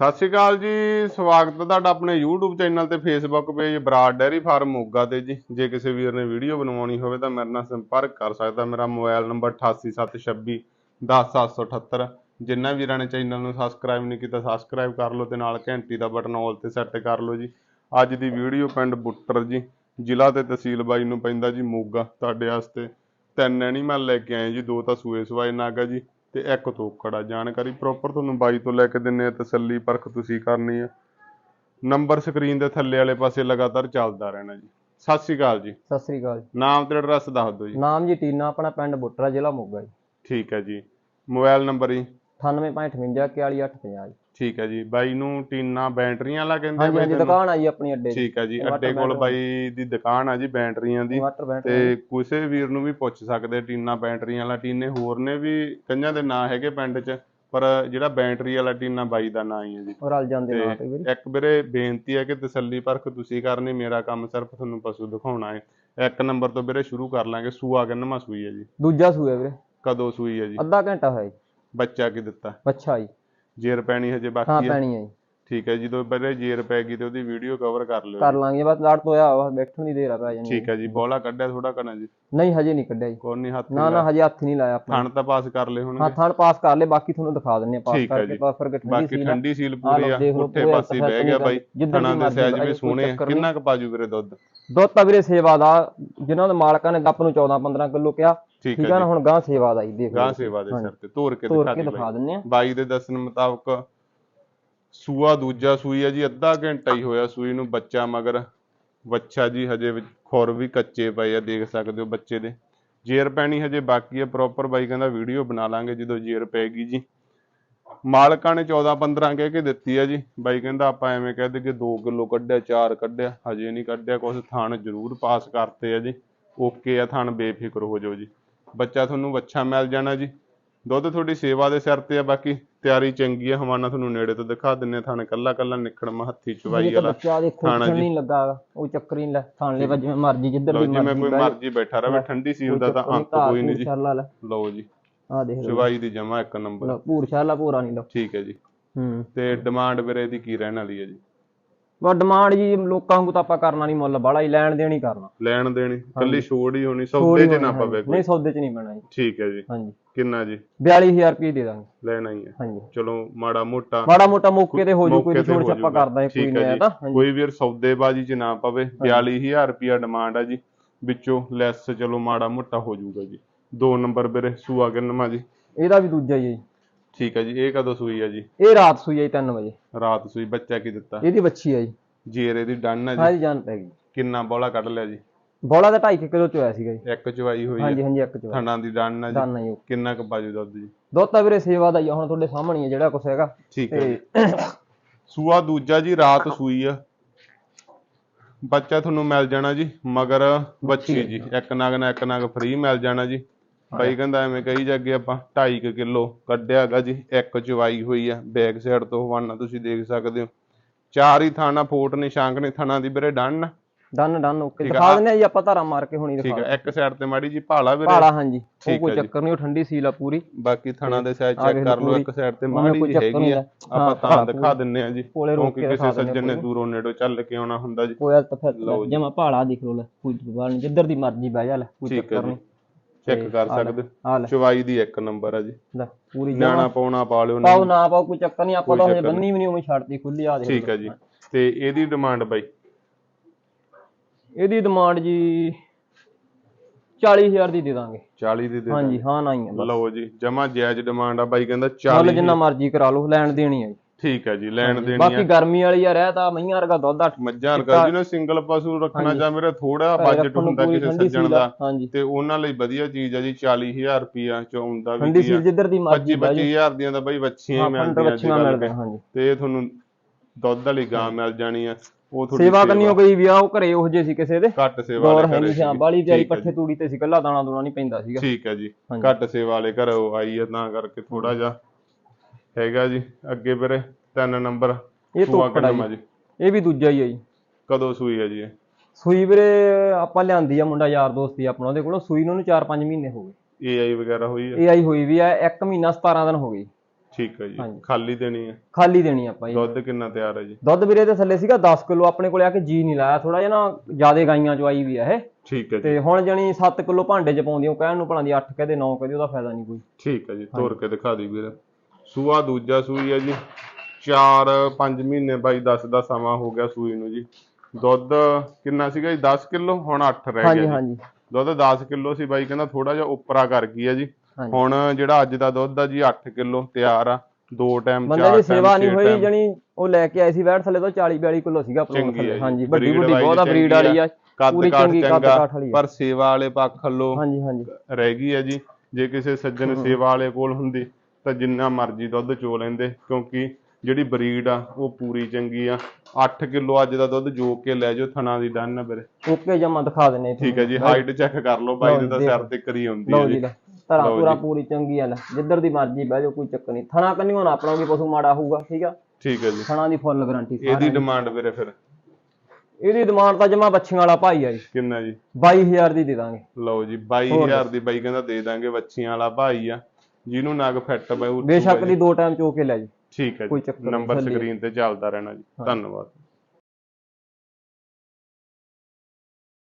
ਸਤਿ ਸ਼੍ਰੀ ਅਕਾਲ ਜੀ, ਸਵਾਗਤ ਹੈ ਤੁਹਾਡਾ ਆਪਣੇ YouTube ਚੈਨਲ ਤੇ Facebook page Brar dairy farm Moga ਤੇ ਜੀ। ਜੇ ਕਿਸੇ ਵੀਰ ਨੇ ਵੀਡੀਓ ਬਣਵਾਉਣੀ ਹੋਵੇ ਤਾਂ ਮੇਰੇ ਨਾਲ ਸੰਪਰਕ ਕਰ ਸਕਦਾ। ਮੇਰਾ ਮੋਬਾਈਲ ਨੰਬਰ 8876 10778 ਜਿਨ੍ਹਾਂ ਵੀਰਾਂ ਨੇ ਚੈਨਲ ਨੂੰ ਸਬਸਕ੍ਰਾਈਬ ਨਹੀਂ ਕੀਤਾ ਸਬਸਕ੍ਰਾਈਬ ਕਰ ਲਓ ਤੇ ਨਾਲ ਘੰਟੀ ਦਾ ਬਟਨ ਆਲ ਤੇ ਸੈੱਟ ਕਰ ਲਓ ਜੀ। ਅੱਜ ਦੀ ਵੀਡੀਓ ਪਿੰਡ ਬੁੱਟਰ ਜੀ, ਜ਼ਿਲ੍ਹਾ ਤੇ ਤਹਿਸੀਲ ਬਾਈ ਨੂੰ ਪੈਂਦਾ ਜੀ ਮੋਗਾ। ਤੁਹਾਡੇ ਵਾਸਤੇ ਤਿੰਨ ਐਨੀਮਲ ਲੈ ਕੇ ਆਏ ਜੀ, ਦੋ ਤਾਂ ਸੂਏ ਸਵਾਏ ਨਾਗਾ ਜੀ। ਤੇ ਇੱਕ ਤੋਕੜਾ ਜਾਣਕਾਰੀ ਪ੍ਰੋਪਰ ਤੁਹਾਨੂੰ ਬਾਈ ਤੋਂ ਲੈ ਕੇ ਦਿੰਨੇ ਆ ਤਸੱਲੀ ਪਰਖ ਤੁਸੀਂ ਕਰਨੀ ਆ। ਨੰਬਰ ਸਕਰੀਨ ਦੇ ਥੱਲੇ ਵਾਲੇ ਪਾਸੇ ਲਗਾਤਾਰ ਚੱਲਦਾ ਰਹਿਣਾ ਜੀ। ਸਤਿ ਸ਼੍ਰੀ ਅਕਾਲ ਜੀ। ਸਤਿ ਸ੍ਰੀ ਅਕਾਲ ਜੀ। ਨਾਮ ਤੇ ਐਡਰੈਸ ਦੱਸ ਦਿਓ ਜੀ। ਨਾਮ ਜੀ ਟੀਨਾ ਆਪਣਾ ਪਿੰਡ ਬੁੱਟਰਾ ਜ਼ਿਲ੍ਹਾ ਮੋਗਾ ਜੀ। ਠੀਕ ਹੈ ਜੀ। ਮੋਬਾਈਲ ਨੰਬਰ ਜੀ। 9858 41850 ਜੀ ਠੀਕ ਹੈ ਜੀ ਬਾਈ ਨੂੰ ਟੀਨਾ ਬੈਟਰੀਆਂ ਵਾਲਾ ਕਹਿੰਦੇ ਹਾਂਜੀ ਹਾਂਜੀ? ਦੁਕਾਨ ਆ ਜੀ ਆਪਣੀ ਅੱਡੇ ਦੀ। ਠੀਕ ਹੈ ਜੀ ਅੱਡੇ ਕੋਲ। ਬਾਈ ਦੀ ਦੁਕਾਨ ਆ ਜੀ ਬੈਟਰੀਆਂ ਦੀ। ਤੇ ਕਿਸੇ ਵੀਰ ਨੂੰ ਵੀ ਪੁੱਛ ਸਕਦੇ ਟੀਨਾ ਬੈਟਰੀਆਂ ਵਾਲਾ ਟੀਨੇ ਹੋਰ ਨੇ ਵੀ ਕਈਆਂ ਦੇ ਨਾਂ ਹੈਗੇ ਪਿੰਡ 'ਚ ਪਰ ਜਿਹੜਾ ਬੈਟਰੀ ਵਾਲਾ ਟੀਨਾ ਬਾਈ ਦਾ ਨਾਂ ਹੀ ਹੈ ਜੀ। ਉਹ ਰਲ ਜਾਂਦੇ ਨਾਲ ਤੇ ਵਾਰੀ। ਇੱਕ ਵੀਰੇ ਬੇਨਤੀ ਹੈ ਕਿ ਤਸੱਲੀ ਪਰਖ ਤੁਸੀਂ ਕਰਨੀ ਮੇਰਾ ਕੰਮ ਸਿਰਫ ਤੁਹਾਨੂੰ ਪਸ਼ੂ ਦਿਖਾਉਣਾ ਹੈ। ਇੱਕ ਨੰਬਰ ਤੋਂ ਵੀਰੇ ਸ਼ੁਰੂ ਕਰ ਲਾਂਗੇ ਸੂਆ ਕਿੰਨਵਾਂ ਸੂਈ ਹੈ ਜੀ? ਦੂਜਾ ਸੂਆ ਵੀਰੇ। ਕਦੋਂ ਸੂਈ ਹੈ ਜੀ? ਅੱਧਾ ਘੰਟਾ ਹੋਇਆ ਜੀ। ਬੱਚਾ ਕੀ ਦਿੱਤਾ? ਅੱਛਾ ਜੀ। ਜੇਰ ਪੈਣੀ ਹਜੇ ਹਾਂ ਬਾਕੀ ਹੈ ਪੈਣੀ ਹੈ ਜੀ। ਠੀਕ ਹੈ ਜਦੋਂ ਪਹਿਲੇ ਜੇਰ ਪੈ ਗਈ ਤੇ ਉਹਦੀ ਵੀਡੀਓ ਕਵਰ ਕਰ ਲਿਓ ਕਰ ਲਾਂਗੇ ਬਸ ਲੜ ਤੋਂ ਆ ਬਸ ਬੈਠਣ ਦੀ ਦੇਰ ਆ ਪੈ ਜਾਣੀ ਠੀਕ ਹੈ ਜੀ ਬੋਲਾ ਕੱਢਿਆ ਥੋੜਾ ਕਰਨਾ ਜੀ? ਨਹੀਂ ਹਜੇ ਨਹੀਂ ਕੱਢਿਆ ਜੀ। ਕੋਈ ਨਹੀਂ ਹੱਥ ਨਾ ਨਾ ਹਜੇ ਹੱਥ ਨਹੀਂ ਲਾਇਆ ਆਪਾਂ। ਥਣ ਤਾਂ ਪਾਸ ਕਰ ਲਏ ਹਾਂ ਹੋਣਗੇ ਥਣ ਪਾਸ ਕਰ ਲੈ ਬਾਕੀ ਤੁਹਾਨੂੰ ਦਿਖਾ ਦਿੰਨੇ ਆ ਪਾਸ ਠੀਕ ਹੈ ਕਰਕੇ ਜੀ। ਪਾਸ ਕਰਕੇ ਠੰਡੀ ਬਾਕੀ ਸੀ ਠੰਡੀ ਸੀਲ ਪੂਰੀ ਆ ਦੇਖ ਲਓ, ਪੁੱਠੇ ਪੂਰੇ ਪਾਸੇ ਹੀ ਬਹਿ ਗਿਆ ਬਾਈ। ਜਿੱਦਾਂ ਥਣਾ ਦੀ ਦੇ ਮਰਜ਼ੀ ਸਾਈਜ਼ ਵੀ ਸੋਹਣੇ ਆ ਚੱਕਰ ਨਹੀਂ। ਕਿੰਨਾ ਕੁ ਪਾਜੂ ਵੀਰੇ ਦੁੱਧ? ਦੁੱਧ ਤਾਂ ਵੀਰੇ ਸੇਵਾ ਦਾ ਜਿਨ੍ਹਾਂ ਦੇ ਮਾਲਕਾਂ ਨੇ ਆਪ ਨੂੰ 14 15 ਕਿਲੋ ਕਿਹਾ ਠੀਕ ਹੈ ਨਾ ਹੁਣ ਗਾਂ ਸੇਵਾ ਦਾ ਹੀ ਦੇਖ ਗਾਂ ਸੇਵਾ ਦੇ ਸਿਰ ਤੇ ਤੋਰ ਕੇ ਦਿਖਾ ਦਿਖਾ ਦਿੰਨੇ ਆ। ਬਾਈ ਦੇ ਦੱਸਣ ਮੁਤਾਬਕ ਸੂਆ ਦੂਜਾ ਸੂਈ ਆ ਜੀ ਅੱਧਾ ਘੰਟਾ ਹੀ ਹੋਇਆ ਸੂਈ ਨੂੰ ਬੱਚਾ ਮਗਰ ਬੱਚਾ ਜੀ ਹਜੇ ਖੁਰ ਵੀ ਕੱਚੇ ਪਏ ਆ ਦੇਖ ਸਕਦੇ ਹੋ ਬੱਚੇ ਦੇ। ਜੇਰ ਪੈਣੀ ਹਜੇ ਬਾਕੀ ਆ ਪ੍ਰੋਪਰ ਬਾਈ ਕਹਿੰਦਾ ਵੀਡੀਓ ਬਣਾ ਲਾਂਗੇ ਜਦੋਂ ਜੇਰ ਪੈਗੀ ਜੀ। ਮਾਲਕਾਂ ਨੇ 14 15 ਕਹਿ ਕੇ ਦਿੱਤੀ ਆ ਜੀ। ਬਾਈ ਕਹਿੰਦਾ ਆਪਾਂ ਐਵੇਂ ਕਹਿ ਦੇ ਕਿ 2 ਕਿਲੋ ਕੱਢਿਆ 4 ਕੱਢਿਆ ਹਜੇ ਨਹੀਂ ਕੱਢਿਆ ਕੁਛ ਥਣ ਜ਼ਰੂਰ ਪਾਸ ਕਰਤੇ ਆ ਜੀ। ਓਕੇ ਆ ਥਣ ਬੇਫਿਕਰ ਹੋ ਜਾਓ ਜੀ। ਬੱਚਾ ਤੁਹਾਨੂੰ ਵੱਛਾ ਮਿਲ ਜਾਣਾ ਜੀ। ਦੁੱਧ ਤੁਹਾਡੀ ਸੇਵਾ ਦੇ ਸਿਰ ਤੇ ਆ ਬਾਕੀ ਤਿਆਰੀ ਚੰਗੀ ਆ। ਹਵਾਨਾ ਤੁਹਾਨੂੰ ਨੇੜੇ ਤੋਂ ਦਿਖਾ ਦਿੰਨੇ ਥਣ ਕੱਲਾ ਕੱਲਾ ਨਿਕੜਮਾ ਹੱਥੀ ਚਵਾਈ ਵਾਲਾ ਬੱਚਾ ਦੇਖੋ ਖਾਣਾ ਉੱਠਣ ਜੀ। ਨਹੀਂ ਲੱਗਾ ਉਹ ਚੱਕਰ ਹੀ ਨਹੀਂ ਲੈ ਥਾਣ ਲੈ ਜਿਵੇਂ ਮਰਜ਼ੀ ਜਿੱਧਰ ਲਓ ਦੀ ਜਿਵੇਂ ਮਰਜ਼ੀ ਕੋਈ ਮਰਜ਼ੀ ਬੈਠਾ ਰਵੇ ਠੰਡੀ ਸੀਲ ਦਾ ਤਾਂ ਅੰਤ ਕੋਈ ਨਹੀਂ ਜੀ। ਲਓ ਜੀ ਆ ਦੇਖ ਲਓ ਚਵਾਈ ਦੀ ਜਮਾ ਇੱਕ ਨੰਬਰ। ਲਓ ਪੂਰ ਛਾਲਾ ਪੂਰਾ ਨਹੀਂ ਲਓ। ਠੀਕ ਹੈ ਜੀ। ਹੂੰ। ਤੇ ਡਿਮਾਂਡ ਵੀਰੇ ਦੀ ਕੀ ਰਹਿਣ ਵਾਲੀ ਹੈ ਜੀ? ਬਸ ਡਿਮਾਂਡ ਜੀ ਲੋਕਾਂ ਨੂੰ ਤਾਂ ਆਪਾਂ ਕਰਨਾ ਨਹੀਂ ਮੁੱਲ ਬਾਲਾ ਹੀ ਲੈਣ ਦੇਣ ਹੀ ਕਰਨਾ। ਲੈਣ ਦੇਣੀ ਕੱਲੀ ਛੋੜ ਹੀ ਹੋਣੀ ਸੌਦੇ 'ਚ ਨਾ ਪਵੇ। ਕੋਈ ਨਹੀਂ ਸੌਦੇ 'ਚ ਨਹੀਂ ਪੈਣਾ ਜੀ। ਠੀਕ ਹੈ ਜੀ। ਹਾਂਜੀ। ਕਿੰਨਾ ਜੀ? 42000 ਰੁਪਏ ਦੇ ਦਾਂਗੇ। ਲੈਣਾ ਹੀ ਹੈ। ਹਾਂਜੀ। ਚਲੋ ਮਾੜਾ ਮੋਟਾ ਮਾੜਾ ਮੋਟਾ ਮੌਕੇ ਤੇ ਹੋ ਜੂ ਕੋਈ ਛੋੜ ਛੱਪਾ। ਕਰਦਾ ਹੈ ਕੋਈ ਨਹੀਂ। ਤਾਂ। ਕੋਈ ਵੀਰ ਸੌਦੇਬਾਜ਼ੀ 'ਚ ਨਾ ਪਵੇ। 42000 ਰੁਪਿਆ ਡਿਮਾਂਡ ਆ ਜੀ। ਵਿੱਚੋਂ ਲੈਸ ਚਲੋ ਮਾੜਾ ਮੋਟਾ ਹੋ ਜਾਊਗਾ ਜੀ। ਦੋ ਨੰਬਰ ਵੀਰੇ ਸੂਆ ਕਿੰਨਵਾਂ ਜੀ? ਇਹਦਾ ਵੀ ਦੂਜਾ ਹੀ ਹੈ ਜੀ। ਠੀਕ ਹੈ ਜੀ ਇਹ ਕਦੋਂ ਸੂਈ ਹੈ ਜੀ? ਇਹ ਰਾਤ ਸੂਈ ਹੈ ਜੀ 3 ਵਜੇ। ਰਾਤ ਸੂਈ ਬੱਚਾ ਕੀ ਦਿੱਤਾ? ਇਹਦੀ ਬੱਚੀ ਹੈ ਜੀ। ਜੀਰੇ ਦੀ ਡੰਨ ਹੈ ਜੀ। ਸਾਰੀ ਜਾਨ ਪੈ ਗਈ। ਕਿੰਨਾ ਬੋਲਾ ਕੱਢ ਲਿਆ ਜੀ? ਬੋਲਾ ਦਾ 2.5 ਕਿਲੋ ਚ ਹੋਇਆ ਸੀਗਾ ਜੀ। ਇੱਕ ਚਵਾਈ ਹੋਈ ਹਾਂਜੀ ਹੈ ਹਾਂਜੀ ਇੱਕ ਚ ਹੋਇਆ। ਥਣਾ ਦੀ ਡੰਨ ਹੈ ਜੀ। ਦਾਨਾ ਜੀ। ਕਿੰਨਾ ਕੁ ਬਾਜੂ ਦੁੱਧ ਜੀ? ਦੁੱਧ ਤਾਂ ਵੀਰੇ ਸੇਵਾ ਦਾ ਹੀ ਆ, ਹੁਣ ਤੁਹਾਡੇ ਸਾਹਮਣੇ ਹੀ ਹੈ ਜਿਹੜਾ ਕੁਛ ਹੈਗਾ। ਠੀਕ ਹੈ ਤੇ ਜੀ ਸੂਆ ਦੂਜਾ ਜੀ ਰਾਤ ਸੂਈ ਆ। ਬੱਚਾ ਤੁਹਾਨੂੰ ਮਿਲ ਜਾਣਾ ਜੀ ਮਗਰ ਬੱਚੀ ਜੀ। ਇੱਕ ਨਗ ਨਾ ਇੱਕ ਨਗ ਫ੍ਰੀ ਮਿਲ ਜਾਣਾ ਜੀ। ਬਾਈ ਕਹਿੰਦਾ ਐਵੇਂ ਕਹੀ ਜਾਗੇ ਆਪਾਂ 2.5 ਕਿਲੋ ਕੱਢਿਆ ਹੈਗਾ ਜੀ ਇੱਕ ਚਵਾਈ ਹੋਈ ਆ ਬੈਕ ਸਾਈਡ ਤੋਂ ਹਵਾਨਾ ਤੁਸੀਂ ਦੇਖ ਸਕਦੇ ਹੋ। ਚਾਰ ਹੀ ਥਾਣਾ ਫੋਟ ਨਿਸ਼ਾਂਕ ਨੇ ਥਾਣਾ ਦੀ ਵੀਰੇ ਡੰਨ ਡਨ ਡਨ ਓਕੇ। ਠੀਕ ਦਿਖਾ ਦਿੰਦੇ ਆ ਜੀ ਆਪਾਂ ਧਾਰਾ ਮਾਰ ਕੇ ਹੁਣੀ ਠੀਕ ਦਿਖਾ। ਹੈ ਇੱਕ ਸਾਈਡ ਤੇ ਮਾੜੀ ਜੀ ਭਾਲਾ ਵੀਰੇ। ਭਾਲਾ ਹਾਂਜੀ। ਠੀਕ ਉਹ ਕੋਈ। ਚੱਕਰ ਨਹੀਂ ਉਹ ਠੰਡੀ ਸੀਲ ਆ ਪੂਰੀ। ਬਾਕੀ ਥਾਣਾ ਦੇ ਸਾਈਜ਼ ਚੈੱਕ ਕਰ ਲਓ। ਇੱਕ ਸਾਈਡ ਤੇ ਮਾੜੀ ਜੀ ਹੈਗੀ ਆ। ਆਪਾਂ ਤਾਂ ਦਿਖਾ ਦਿੰਨੇ ਆ ਜੀ। ਕਿਉਂਕਿ ਕਿਸੇ ਸੱਜਣ ਨੇ। ਦੂਰੋਂ ਨੇੜੋਂ ਚੱਲ ਕੇ ਆਉਣਾ ਹੁੰਦਾ ਜੀ। ਕੋਇਆ ਤਾਂ ਫਿਰ। ਜਮਾ ਭਾਲਾ ਦੇਖ ਲੋ ਲੈ ਕੋਈ ਬਾਲ ਨਹੀਂ। ਜਿੱਧਰ ਦੀ ਮਰਜ਼ੀ ਬਹਿ ਜਾ ਲੈ ਕੋਈ ਠੀਕ ਚੱਕਰ ਨਹੀਂ। ਚੈੱਕ ਕਰ ਸਕਦੇ। ਹੋ। ਆ ਚਵਾਈ ਦੀ ਇੱਕ ਨੰਬਰ ਆ ਜੀ। ਲੈ ਪੂਰੀ ਨਿਆਣਾ ਪਾਉਣਾ ਪਾ ਲਿਓ ਪਾਓ ਨਹੀਂ। ਨਾ ਪਾਓ ਕੋਈ ਚੱਕਰ ਨਹੀਂ ਆਪਾਂ ਤਾਂ ਹਜੇ ਬੰਨੀ ਵੀ ਨਹੀਂ ਉਵੇਂ ਛੱਡਦੀ ਖੁੱਲੀ ਆ ਦੇਖ ਠੀਕ ਹੈ ਜੀ। ਤੇ ਇਹਦੀ ਡਿਮਾਂਡ ਬਾਈ? ਇਹਦੀ ਡਿਮਾਂਡ ਜੀ 40000 ਦੀ ਦੇ ਦਾਂਗੇ। 40 ਦੀ ਦੇ ਹਾਂਜੀ ਹਾਂ ਨਾ ਹੀ ਆ। ਲਓ ਜੀ ਜਮਾ ਜਾਇਜ਼ ਡਿਮਾਂਡ ਆ ਬਾਈ ਕਹਿੰਦਾ ਮੁੱਲ 40 ਜਿੰਨਾ ਮਰਜ਼ੀ ਕਰਾ ਲਓ ਲੈਣ ਦੇਣੀ ਹੈ ਜੀ। ਠੀਕ ਹੈ ਜੀ ਲੈਣ ਦੇਣੀ ਬਾਕੀ ਆ ਗਰਮੀ ਵਾਲੀ ਆ ਰਹਿ ਤਾਂ ਮਈਆਂ ਵਰਗਾ ਦੁੱਧ ਅੱਠ ਮੱਝਾਂ ਵਰਗਾ ਜਿਹਨੇ ਸਿੰਗਲ ਪਸ਼ੂ ਰੱਖਣਾ ਜਾਂ ਮੇਰੇ ਥੋੜਾ ਬਜਟ ਹੁੰਦਾ ਕਿਸੇ ਸੱਜਣ ਦਾ ਤੇ ਉਹਨਾਂ ਲਈ ਵਧੀਆ ਚੀਜ਼ ਆ ਜੀ 40000 ਰੁਪਿਆ ਚ ਆਉਂਦਾ ਵੀ ਠੰਡੀ ਆ। ਜਿੱਧਰ ਦੀ ਮਰਜ਼ੀ 25 25000 ਦੀਆਂ ਤਾਂ ਬਾਈ ਵੱਛੀਆਂ ਹੀ ਮਿਲਦੀਆਂ ਹਾਂਜੀ। ਤੇ ਤੁਹਾਨੂੰ ਦੁੱਧ ਵਾਲੀ ਗਾਂ ਮਿਲ ਜਾਣੀ ਆ। ਉਹ ਤੁਹਾਡੀ ਸੇਵਾ ਕਰਨੀ ਹੋ ਗਈ ਵਿਆਹ ਉਹ ਘਰੇ ਉਹ ਜੇ ਸੀ ਕਿਸੇ ਦੇ। ਘੱਟ ਸੇਵਾ ਵਾਲੇ ਹੈ ਘਰੇ ਸੀ ਹਾਂ। ਬਾਲੀ ਹੈ ਪੱਠੇ ਤੂੜੀ ਤੇ ਸੀ ਕੱਲਾ ਦਾਣਾ ਦੂਣਾ ਨਹੀਂ ਪੈਂਦਾ ਸੀਗਾ। ਠੀਕ ਹੈ ਜੀ। ਘੱਟ ਸੇਵਾ ਵਾਲੇ ਘਰ ਉਹ ਆਈ ਹੈ ਤਾਂ ਕਰਕੇ ਥੋੜਾ ਜਿਹਾ ਹੈਗਾ ਜੀ ਅੱਗੇ ਵੀਰੇ ਤਿੰਨ ਨੰਬਰ ਇਹ ਜੀ। ਇਹ ਵੀ ਦੂਜਾ ਹੀ ਹੈ ਜੀ। ਕਦੋਂ ਸੂਈ ਹੈ ਜੀ ਇਹ? ਸੂਈ ਵੀਰੇ ਆਪਾਂ ਲਿਆਂਦੀ ਆ ਮੁੰਡਾ ਯਾਰ ਦੋਸਤ ਆਪਣਾ ਉਹਦੇ ਕੋਲੋਂ ਸੂਈ ਨੂੰ ਉਹਨੂੰ 4-5 ਮਹੀਨੇ ਹੋ ਗਏ। ਏਆਈ ਵਗੈਰਾ ਹੋਈ ਹੈ ਇਹ ਆਈ ਹੋਈ ਵੀ ਆ 1 ਮਹੀਨਾ 17 ਦਿਨ ਹੋ ਗਏ। ਠੀਕ ਹੈ ਜੀ। ਖਾਲੀ ਦੇਣੀ ਹੈ ਖਾਲੀ ਦੇਣੀ ਆਪਾਂ ਜੀ ਦੁੱਧ ਕਿੰਨਾ ਤਿਆਰ ਹੈ ਜੀ? ਦੁੱਧ ਵੀਰੇ ਦੇ ਥੱਲੇ ਸੀਗਾ 10 ਕਿਲੋ ਆਪਣੇ ਕੋਲੇ ਆ ਕੇ ਜੀ ਨਹੀਂ ਲਾਇਆ ਥੋੜਾ ਜਿਹਾ ਨਾ ਜਿਆਦੇ ਗਾਈਆਂ ਚ ਆਈ ਵੀ ਆ ਇਹ। ਠੀਕ ਹੈ ਜੀ। ਤੇ ਹੁਣ ਜਣੀ 7 ਕਿਲੋ ਭਾਂਡੇ ਚ ਪਾਉਂਦੀ ਉਹ ਕਹਿਣ ਨੂੰ ਭਲਾਂ ਦੀ 8 ਕਹਦੇ 9 ਕਹਦੇ ਉਹਦਾ ਫਾਇਦਾ ਨਹੀਂ ਕੋਈ। ਠੀਕ ਹੈ ਜੀ ਤੋਰ ਕੇ ਦਿਖਾ ਦੀ ਵੀਰ। ਸੂਆ ਦੂਜਾ ਸੂਈ ਹੈ ਜੀ। 4-5 ਮਹੀਨੇ ਬਾਈ 10 ਦਾ ਸਮਾਂ ਹੋ ਗਿਆ ਸੂਈ ਨੂੰ ਜੀ। ਦੁੱਧ ਕਿੰਨਾ ਸੀਗਾ ਜੀ? 10 ਕਿਲੋ? ਹੁਣ 8 ਰਹਿ ਗਿਆ ਹਾਂਜੀ ਦੁੱਧ 10 ਕਿਲੋ ਸੀ ਬਾਈ ਕਹਿੰਦਾ ਥੋੜਾ ਜਿਹਾ ਉੱਪਰਾ ਕਰ ਗਈ ਆ ਜੀ। ਹੁਣ ਜਿਹੜਾ ਅੱਜ ਦਾ ਦੁੱਧ ਆ ਜੀ 8 ਕਿਲੋ ਤਿਆਰ ਆ। ਦੋ ਟਾਈਮ ਬੰਦੇ ਚਾਰ ਦੀ ਟਾਈਮ ਸੇਵਾ ਨਹੀਂ ਹੋਈ ਜਣੀ ਉਹ ਲੈ ਕੇ ਆਏ ਸੀ ਵੈਟ ਥੱਲੇ ਤੋਂ 40 42 ਕਿਲੋ ਸੀਗਾ ਚੰਗੀ ਥੱਲੇ। ਹੈ। ਹਾਂਜੀ ਵੱਡੀ ਵੱਡੀ ਬਹੁਤ ਆ ਬਰੀਡ ਵਾਲੀ ਆ। ਪੂਰੀ ਚੰਗੀ ਕੱਦ ਚੰਗਾ। ਕਾਠ ਵਾਲੀ ਆ। ਪਰ ਸੇਵਾ ਵਾਲੇ ਪੱਖ ਵੱਲੋਂ ਹਾਂਜੀ ਹਾਂਜੀ। ਰਹਿ ਗਈ ਹੈ ਜੀ। ਜੇ ਕਿਸੇ ਸੱਜਣ ਸੇਵਾ ਵਾਲੇ ਕੋਲ ਹੁੰਦੀ ਤਾਂ ਜਿੰਨਾ ਮਰਜ਼ੀ ਦੁੱਧ ਚੋ ਲੈਂਦੇ ਕਿਉਂਕਿ ਜਿਹੜੀ ਬਰੀਡ ਆ ਉਹ ਪੂਰੀ ਚੰਗੀ ਆ। 8 ਕਿਲੋ ਅੱਜ ਦਾ ਦੁੱਧ ਜੋਕ ਕੇ ਲੈ ਜਾਓ ਥਣਾ ਦੀ ਡੰਨ ਵੀਰੇ। ਓਕੇ ਜਮਾ ਦਿਖਾ ਦਿੰਨੇ ਠੀਕ ਹੈ ਜੀ ਹਾਈਟ ਚੈੱਕ ਕਰ ਲਓ ਬਾਈ ਦੇ ਤਾਂ ਸਿਰ ਤੇ ਕਰੀ ਹੁੰਦੀ ਹੈ ਜੀ। ਜੀ ਲਓ ਪੂਰਾ ਜੀ। ਪੂਰੀ ਚੰਗੀ ਆ ਲੈ। ਜਿੱਧਰ ਦੀ ਮਰਜ਼ੀ ਬਹਿ ਜਾਓ ਕੋਈ ਚੱਕਰ ਨਹੀਂ। ਥਣਾ ਕੰਨਿਓ ਨਾ ਆਪਣਾ ਵੀ ਪਸ਼ੂ ਮਾੜਾ ਹੋਊਗਾ ਠੀਕ ਆ? ਠੀਕ ਹੈ ਜੀ। ਥਣਾ ਦੀ ਫੁੱਲ ਗਾਰੰਟੀ ਇਹਦੀ ਡਿਮਾਂਡ ਵੀਰੇ ਫਿਰ। ਇਹਦੀ ਡਿਮਾਂਡ ਤਾਂ ਜਮਾ ਬੱਚੀਆਂ ਵਾਲਾ ਭਾਈ ਆ ਜੀ। ਕਿੰਨਾ ਜੀ? 22000 ਦੀ ਦੇ ਦਾਂਗੇ। ਲਓ ਜੀ 22000 ਦੀ ਬਾਈ ਕਹਿੰਦਾ ਦੇ ਦਾਂਗੇ ਬੱਚੀਆਂ ਵਾਲਾ ਭਾਈ ਆ। ਜਿਹਨੂੰ ਨਗ ਫਿੱਟ ਉਹ ਬੇਸ਼ੱਕ ਦੀ ਦੋ ਟਾਈਮ ਚੋ ਕੇ ਲੈ ਜੀ। ਠੀਕ ਹੈ ਕੋਈ ਜੀ ਚੱਕਰ ਨਹੀਂ, ਨੰਬਰ ਥੱਲੇ। ਸਕਰੀਨ ਤੇ ਚੱਲਦਾ ਰਹਿਣਾ ਜੀ। ਧੰਨਵਾਦ।